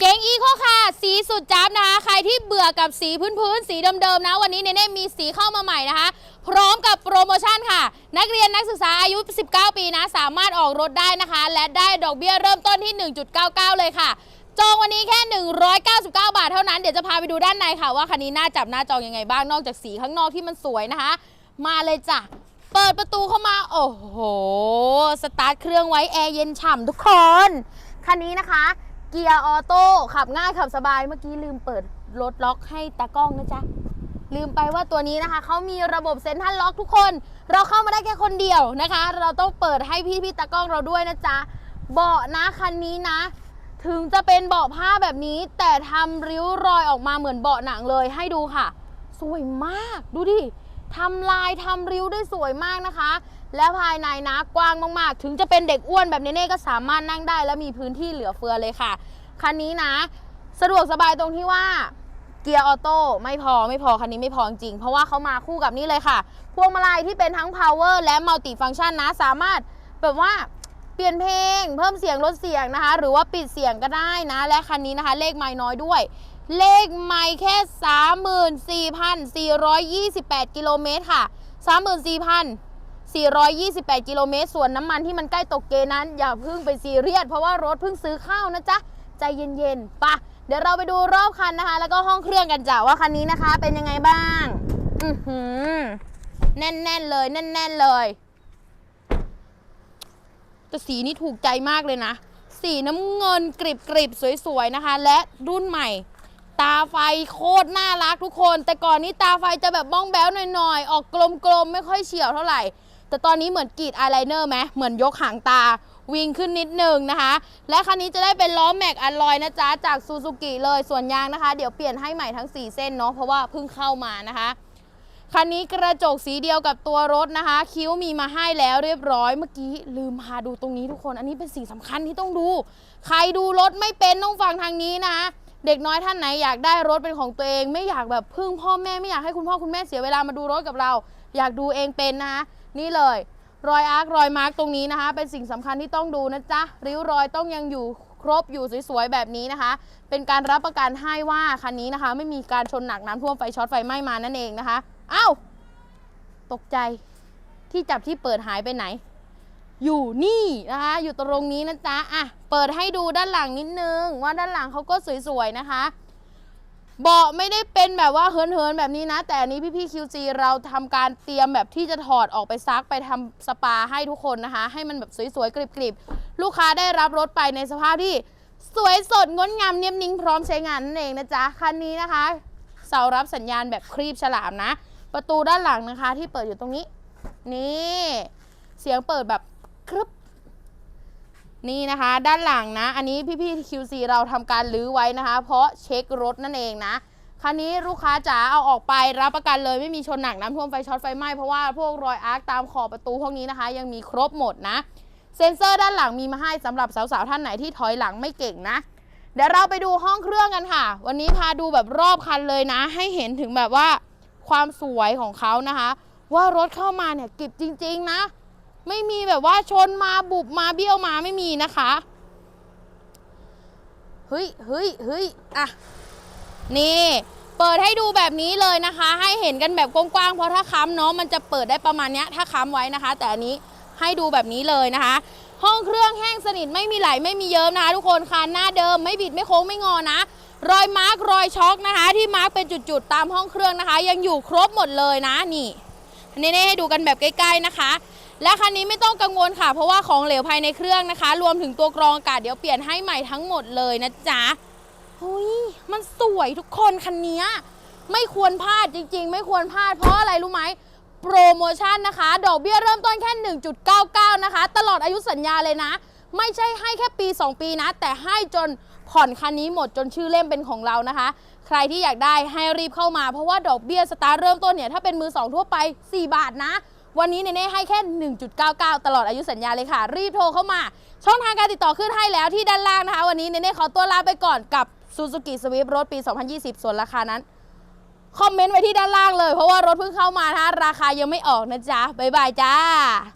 เก๋งอีโคค่ะ สีสุดจ้าบนะคะ ใครที่เบื่อกับสีพื้นๆ สีเดิมๆนะ วันนี้เนเน่มีสีเข้ามาใหม่นะคะ พร้อมกับโปรโมชั่นค่ะ นักเรียนนักศึกษาอายุ 19 ปีนะ สามารถออกรถได้นะคะ และได้ดอกเบี้ยเริ่มต้นที่ 1.99 เลยค่ะ จองวันนี้แค่ 199 บาทเท่านั้น เดี๋ยวจะพาไปดูด้านในค่ะ ว่าคันนี้น่าจับหน้าจองยังไงบ้าง นอกจากสีข้างนอกที่มันสวยนะคะ มาเลยจ้ะ เปิดประตูเข้ามา โอ้โห สตาร์ทเครื่องไว้แอร์เย็นฉ่ำทุกคน คันนี้นะคะ เกียร์ออโต้ขับง่ายขับสบายเมื่อกี้ลืมเปิดรถล็อกให้ตากล้องนะจ๊ะ ลืมไปว่าตัวนี้นะคะ เขามีระบบเซ็นทรัลล็อกทุกคน เราเข้ามาได้แค่คนเดียวนะคะ เราต้องเปิดให้พี่พี่ตากล้องเราด้วยนะจ๊ะ เบาะนะคันนี้นะ ถึงจะเป็นเบาะผ้าแบบนี้ แต่ทำริ้วรอยออกมาเหมือนเบาะหนังเลยให้ดูค่ะ สวยมากดูดิทำลายทำริ้วได้สวยมากนะคะ และภายในนะกว้างมากๆ ถึงจะเป็นเด็กอ้วนแบบเน่ก็สามารถนั่งได้ และมีพื้นที่เหลือเฟือเลยค่ะ คันนี้นะ สะดวกสบายตรงที่ว่าเกียร์ออโต้ไม่พอไม่พอคันนี้ไม่พอจริง เพราะว่าเขามาคู่กับนี่เลยค่ะ พวงมาลัยที่เป็นทั้ง power และมัลติฟัง c t ชันนะ สามารถแบบว่าเปลี่ยนเพลง เพิ่มเสียงลดเสียงนะคะ หรือว่าปิดเสียงก็ได้นะ และคันนี้นะคะ เลขไม้น้อยด้วย เลขไม้แค่ 34,428 กิโลเมตรค่ะ 428 กิโลเมตร ส่วนน้ำมันที่มันใกล้ตกเกนั้น อย่าเพิ่งไปซีเรียส เพราะว่ารถเพิ่งซื้อเข้านะจ๊ะ ใจเย็นๆปะเดี๋ยวเราไปดูรอบคันนะคะ แล้วก็ห้องเครื่องกันจ้ะว่าคันนี้นะคะ เป็นยังไงบ้าง อือหือแน่นๆเลยแน่นๆเลยแต่สีนี่ถูกใจมากเลยนะ สีน้ำเงินกริบกริบๆสวยๆนะคะ และรุ่นใหม่ ตาไฟโคตรน่ารักทุกคน แต่ก่อนนี้ตาไฟจะแบบบ้องแบ้วหน่อยๆ ออกกลมๆ ไม่ค่อยเฉียวเท่าไหร่ แต่ตอนนี้เหมือนกรีดอายไลเนอร์ไหมเหมือนยกหางตาวิ่งขึ้นนิดนึงนะคะ และคันนี้จะได้เป็นล้อแม็กอลลอยนะจ๊ะ จากซูซูกิเลยส่วนยางนะคะ เดี๋ยวเปลี่ยนให้ใหม่ทั้ง 4 เส้นเนาะเพราะว่าเพิ่งเข้ามานะคะคันนี้กระจกสีเดียวกับตัวรถนะคะ คิ้วมีมาให้แล้วเรียบร้อยเมื่อกี้ลืมพาดูตรงนี้ทุกคน อันนี้เป็นสิ่งสำคัญที่ต้องดู ใครดูรถไม่เป็นต้องฟังทางนี้นะคะ เด็กน้อยท่านไหนอยากได้รถเป็นของตัวเอง ไม่อยากแบบพึ่งพ่อแม่ไม่อยากให้คุณพ่อคุณแม่เสียเวลามาดูรถกับเรา อยากดูเองเป็นนะคะนี่เลย รอยอาร์ครอยมาร์กตรงนี้นะคะ เป็นสิ่งสำคัญที่ต้องดูนะจ๊ะริ้วรอยต้องยังอยู่ครบอยู่สวยๆแบบนี้นะคะ เป็นการรับประกันให้ว่าคันนี้นะคะ ไม่มีการชนหนักน้ำท่วมไฟช็อตไฟไหม้มานั่นเองนะคะอ้าวตกใจที่จับที่เปิดหายไปไหน อยู่นี่นะคะอยู่ตรงนี้นะจ๊ะอะเปิดให้ดูด้านหลังนิดนึง ว่าด้านหลังเขาก็สวยๆนะคะเบาะไม่ได้เป็นแบบว่าเฮินๆแบบนี้นะ แต่อันนี้พี่ๆ QG เราทำการเตรียมแบบที่จะถอดออกไปซักไปทำสปาให้ทุกคนนะคะ ให้มันแบบสวยๆ กริบๆ ลูกค้าได้รับรถไปในสภาพที่สวยสดงดงามเนียบนิ่งพร้อมใช้งานนั่นเองนะจ๊ะ คันนี้นะคะ เสารับสัญญาณแบบครีบฉลามนะ ประตูด้านหลังนะคะที่เปิดอยู่ตรงนี้ นี่ เสียงเปิดแบบ ครึบนี่นะคะด้านหลังนะ อันนี้พี่ๆ QC เราทำการลื้อไว้นะคะ เพราะเช็ครถนั่นเองนะคันนี้ลูกค้าจ๋าเอาออกไปรับประกันเลยไม่มีชนหนักน้ำท่วมไฟช็อตไฟไหม้เพราะว่าพวกรอยอาร์คตามขอบประตูพวกนี้นะคะ ยังมีครบหมดนะ เซ็นเซอร์ด้านหลังมีมาให้สำหรับสาวๆท่านไหนที่ถอยหลังไม่เก่งนะ เดี๋ยวเราไปดูห้องเครื่องกันค่ะ วันนี้พาดูแบบรอบคันเลยนะ ให้เห็นถึงแบบว่าความสวยของเขานะคะ ว่ารถเข้ามาเนี่ยกิบจริง ๆ นะ ไม่มีแบบว่าชนมาบุบมาเบี้ยวมาไม่มีนะคะเฮ้ยเฮ้ยเฮ้ยอะนี่เปิดให้ดูแบบนี้เลยนะคะ ให้เห็นกันแบบกว้างๆเพราะถ้าค้ำเนาะมันจะเปิดได้ประมาณเนี้ยถ้าค้ำไว้นะคะ แต่อันนี้ให้ดูแบบนี้เลยนะคะ ห้องเครื่องแห้งสนิทไม่มีไหลไม่มีเยิ้มนะคะ ทุกคนคานหน้าเดิมไม่บิดไม่โค้งไม่งอนะ รอยมาร์กรอยช็อคนะคะ ที่มาร์กเป็นจุดๆตามห้องเครื่องนะคะ ยังอยู่ครบหมดเลยนะนี่นนี้ให้ดูกันแบบใกล้ๆนะคะ และคันนี้ไม่ต้องกังวลค่ะ เพราะว่าของเหลวภายในเครื่องนะคะ รวมถึงตัวกรองอากาศเดี๋ยวเปลี่ยนให้ใหม่ทั้งหมดเลยนะจ๊ะเฮ้ยมันสวยทุกคนคันนี้ไม่ควรพลาดจริง ๆ ไม่ควรพลาดเพราะอะไรรู้ไหมโปรโมชั่นนะคะ ดอกเบี้ยเริ่มต้นแค่ 1.99 นะคะ ตลอดอายุสัญญาเลยนะ ไม่ใช่ให้แค่ปี 2 ปีนะ แต่ให้จนผ่อนคันนี้หมดจนชื่อเล่มเป็นของเรานะคะ ใครที่อยากได้ให้รีบเข้ามาเพราะว่าดอกเบี้ยสตาร์เริ่มต้นเนี่ย ถ้าเป็นมือสองทั่วไป 4 บาทนะ วันนี้เนเน่ให้แค่ 1.99 ตลอดอายุสัญญาเลยค่ะ รีบโทรเข้ามา ช่องทางการติดต่อขึ้นให้แล้วที่ด้านล่างนะคะ วันนี้เนเน่ขอตัวลาไปก่อนกับ Suzuki Swift รถปี 2020 ส่วนราคานั้น คอมเมนต์ไว้ที่ด้านล่างเลย เพราะว่ารถเพิ่งเข้ามานะคะราคายังไม่ออกนะจ๊ะบ๊ายบายจ้า